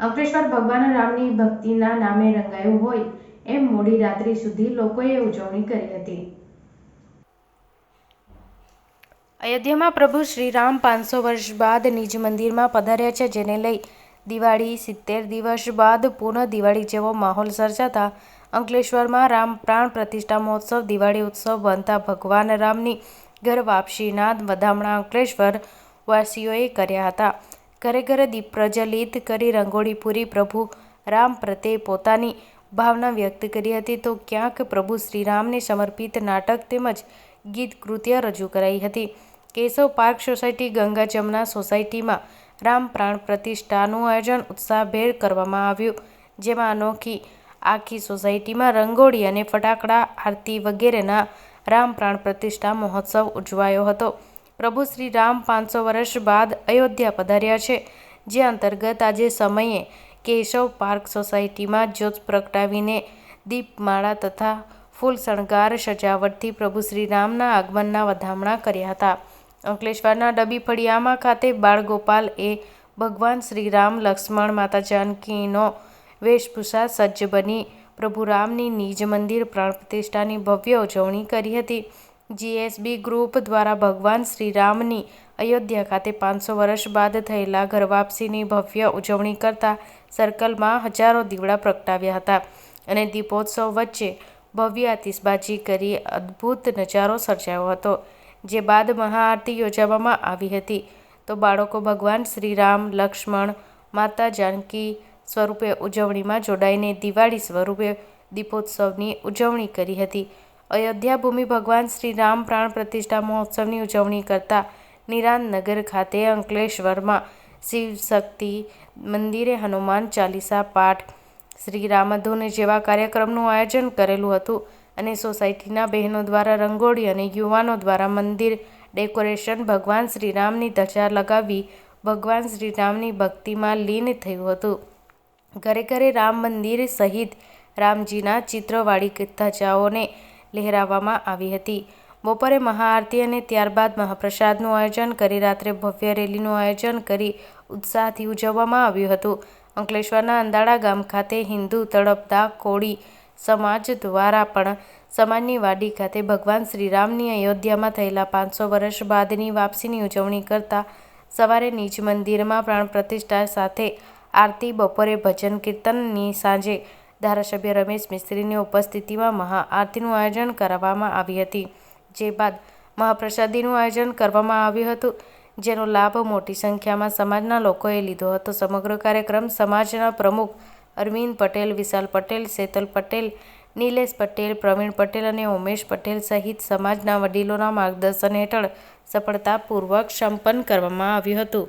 અંકલેશ્વર ભગવાન રામની ભક્તિના નામે રંગાયું હોય એમ મોડી રાત્રિ સુધી લોકોએ ઉજવણી કરી હતી. અયોધ્યામાં પ્રભુ શ્રીરામ પાંચસો વર્ષ બાદ નિજ મંદિરમાં પધાર્યા છે, જેને લઈ દિવાળી સિત્તેર દિવસ બાદ પુનઃ દિવાળી જેવો માહોલ સર્જાતા અંકલેશ્વરમાં રામ પ્રાણ પ્રતિષ્ઠા મહોત્સવ, દિવાળી ઉત્સવ બનતા ભગવાન રામની ઘર વાપસીના વધામણા અંકલેશ્વર વાસીઓએ કર્યા હતા. ઘરે ઘરે દીપ પ્રજ્વલિત કરી રંગોળી પૂરી પ્રભુ રામ પ્રત્યે પોતાની ભાવના વ્યક્ત કરી હતી તો ક્યાંક પ્રભુ શ્રીરામને સમર્પિત નાટક તેમજ ગીત કૃત્ય રજૂ કરાઈ હતી. કેશવ પાર્ક સોસાયટી ગંગા જમના સોસાયટીમાં રામ પ્રાણ પ્રતિષ્ઠાનું આયોજન ઉત્સાહભેર કરવામાં આવ્યું, જેમાં અનોખી આખી સોસાયટીમાં રંગોળી અને ફટાકડા, આરતી વગેરેના રામ પ્રાણ પ્રતિષ્ઠા મહોત્સવ ઉજવાયો હતો. પ્રભુ શ્રી રામ પાંચસો વર્ષ બાદ અયોધ્યા પધાર્યા છે, જે અંતર્ગત આજે સમયે કેશવ પાર્ક સોસાયટીમાં જ્યોત પ્રગટાવીને દીપમાળા તથા ફૂલ શણગાર સજાવટથી પ્રભુ શ્રી રામના આગમનના વધામણા કર્યા હતા. અંકલેશ્વરના ડબી ફળિયામાં ખાતે બાળગોપાલ એ ભગવાન શ્રી રામ લક્ષ્મણ માતા જાનકીનો વેશભૂષા સજ્જ બની પ્રભુ રામની નિજ મંદિર પ્રાણ પ્રતિષ્ઠાની ભવ્ય ઉજવણી કરી હતી. જીએસબી ગ્રુપ દ્વારા ભગવાન શ્રીરામની અયોધ્યા ખાતે પાંચસો વર્ષ બાદ થયેલા ઘર વાપસીની ભવ્ય ઉજવણી કરતા સર્કલમાં હજારો દીવડા પ્રગટાવ્યા હતા અને દીપોત્સવ વચ્ચે ભવ્ય આતિશબાજી કરી અદ્ભુત નજારો સર્જાયો હતો, જે બાદ મહાઆરતી યોજવામાં આવી હતી. તો બાળકો ભગવાન શ્રીરામ, લક્ષ્મણ, માતા જાનકી સ્વરૂપે ઉજવણીમાં જોડાઈને દિવાળી સ્વરૂપે દીપોત્સવની ઉજવણી કરી હતી. અયોધ્યા ભૂમિ ભગવાન શ્રી રામ પ્રાણ પ્રતિષ્ઠા મહોત્સવની ઉજવણી કરતા નિરાંતનગર ખાતે અંકલેશ્વરમાં શિવશક્તિ મંદિરે હનુમાન ચાલીસા પાઠ, શ્રી રામધૂન જેવા કાર્યક્રમનું આયોજન કરેલું હતું અને સોસાયટીના બહેનો દ્વારા રંગોળી અને યુવાનો દ્વારા મંદિર ડેકોરેશન ભગવાન શ્રીરામની ધજા લગાવી ભગવાન શ્રીરામની ભક્તિમાં લીન થયું હતું. ઘરે ઘરે રામ મંદિર સહિત રામજીના ચિત્રવાળી ધજાઓને લહેરાવવામાં આવી હતી. બપોરે મહાઆરતી અને ત્યારબાદ મહાપ્રસાદનું આયોજન કરી રાત્રે ભવ્ય રેલીનું આયોજન કરી ઉત્સાહથી ઉજવવામાં આવ્યું હતું. અંકલેશ્વરના અંદાળા ગામ ખાતે હિન્દુ તળપદા કોળી સમાજ દ્વારા પણ સમાજની વાડી ખાતે ભગવાન શ્રીરામની અયોધ્યામાં થયેલા પાંચસો વર્ષ બાદની વાપસીની ઉજવણી કરતા સવારે નીચ મંદિરમાં પ્રાણ પ્રતિષ્ઠા સાથે આરતી, બપોરે ભજન કીર્તનની સાંજે ધારાસભ્ય રમેશ મિસ્ત્રીની ઉપસ્થિતિમાં મહાઆરતીનું આયોજન કરવામાં આવી હતી. જે બાદ મહાપ્રસાદીનું આયોજન કરવામાં આવ્યું હતું, જેનો લાભ મોટી સંખ્યામાં સમાજના લોકોએ લીધો હતો. સમગ્ર કાર્યક્રમ સમાજના પ્રમુખ અરવિંદ પટેલ, વિશાલ પટેલ, શેતલ પટેલ, નિલેશ પટેલ, પ્રવીણ પટેલ અને ઉમેશ પટેલ સહિત સમાજના વડીલોના માર્ગદર્શન હેઠળ સફળતાપૂર્વક સંપન્ન કરવામાં આવ્યું હતું.